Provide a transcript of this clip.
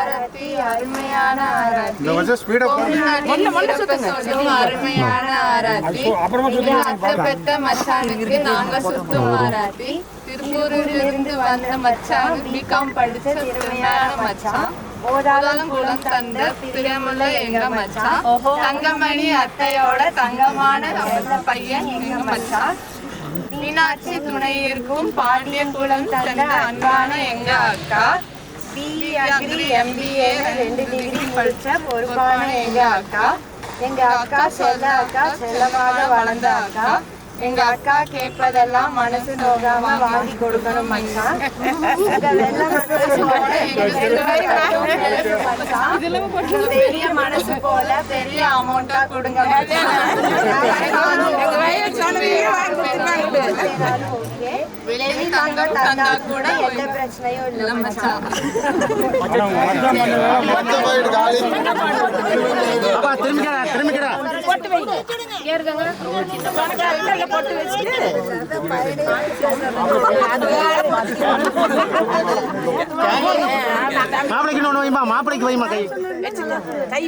அரத்தி அருமையான அரத்தி இந்த கொஞ்சம் ஸ்பீடா சொல்லும் அருமையான அரத்தி அத்தை பெத்த மச்சானுக்கு நாங்க சுத்தும் ஆராத்தி. திருப்பூரில் இருந்து வந்த மச்சான் பிகாம் படிச்ச திறமையான மச்சான். போதாலும் குலம் தந்த பிரியமுள்ள எங்க மச்சான். தங்கமணி அத்தையோட தங்கமான பையன் எங்க மச்சான். மீனாட்சி துணை இருக்கும் பாண்டிய குலம் தந்த அன்பான எங்க அக்கா. பிஇ அக்ரி எம்பிஏ ரெண்டு டிகிரி படித்த பொறுப்பான எங்க அக்கா? எங்க அக்கா செல்ல அக்கா செல்லமாக வளர்ந்த அக்கா. எங்க அக்கா கேட்பதெல்லாம் மனசு நோகாம வாங்கி கொடுக்கணும் மச்சான் மச்சான். பெரிய மனசு போல பெரிய அமௌண்டா கொடுங்க வெளியே தங்கம் தந்தா கூட எந்த பிரச்சனையும் இல்லை மச்சான் மாப்பிளைக்கு வைமா மாப்பிளைக்கு வைமா கை